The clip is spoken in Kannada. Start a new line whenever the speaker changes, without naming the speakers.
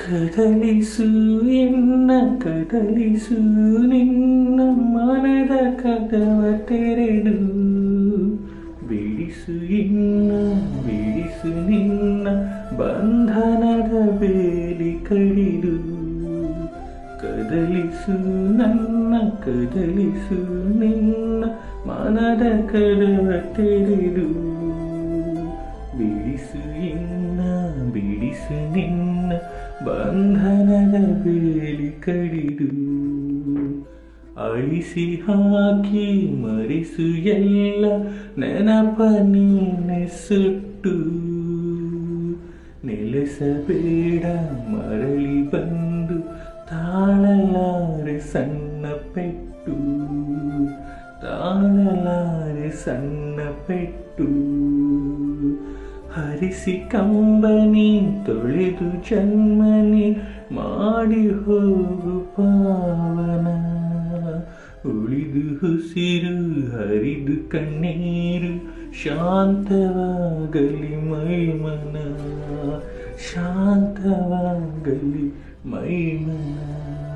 ಕದಲಿಸು ಎನ್ನ ಕದಲಿಸು ನಿನ್ನ ಮನದ ಕದವ ತೆರೆದು ಬಿಡಿಸು ಇನ್ನ ಬಿಡಿಸು ನಿನ್ನ ಬಂಧನದ ಬೇಲಿ ಕಡಿದು ಕದಲಿಸು ನನ್ನ ಕದಲಿಸು ನಿನ್ನ ಮನದ ಕದವ ತೆರೆದು ಬಿಡಿಸು ಇನ್ನ ಬಿಡಿಸು ನಿನ್ನ ಬಂಧನದ ಬೇಲಿ ಕಡಿದು. ಅಳಿಸಿ ಹಾಕಿ ಮರಿಸು ಎಲ್ಲ ನೆನಪ ನೀನೆ ಸುಟ್ಟು. ನೆಲೆಸಬೇಡ ಮರಳಿ ಬಂದು ತಾಳಲಾರೆ ಸಣ್ಣ ಪೆಟ್ಟು. ತಾಳಲಾರೆ ಸಣ್ಣ ಪೆಟ್ಟು. ಹರಿಸಿ ಕಂಬನಿ, ತೊಳೆದು ಜನ್ಮನಿ ಮಾಡಿ ಹೋಗು ಪಾವನ. ಉಳಿದು ಹುಸಿರು ಹರಿದು ಕಣ್ಣೀರು, ಶಾಂತವಾಗಲಿ ಮೈಮನ. ಶಾಂತವಾಗಲಿ ಮೈಮನ.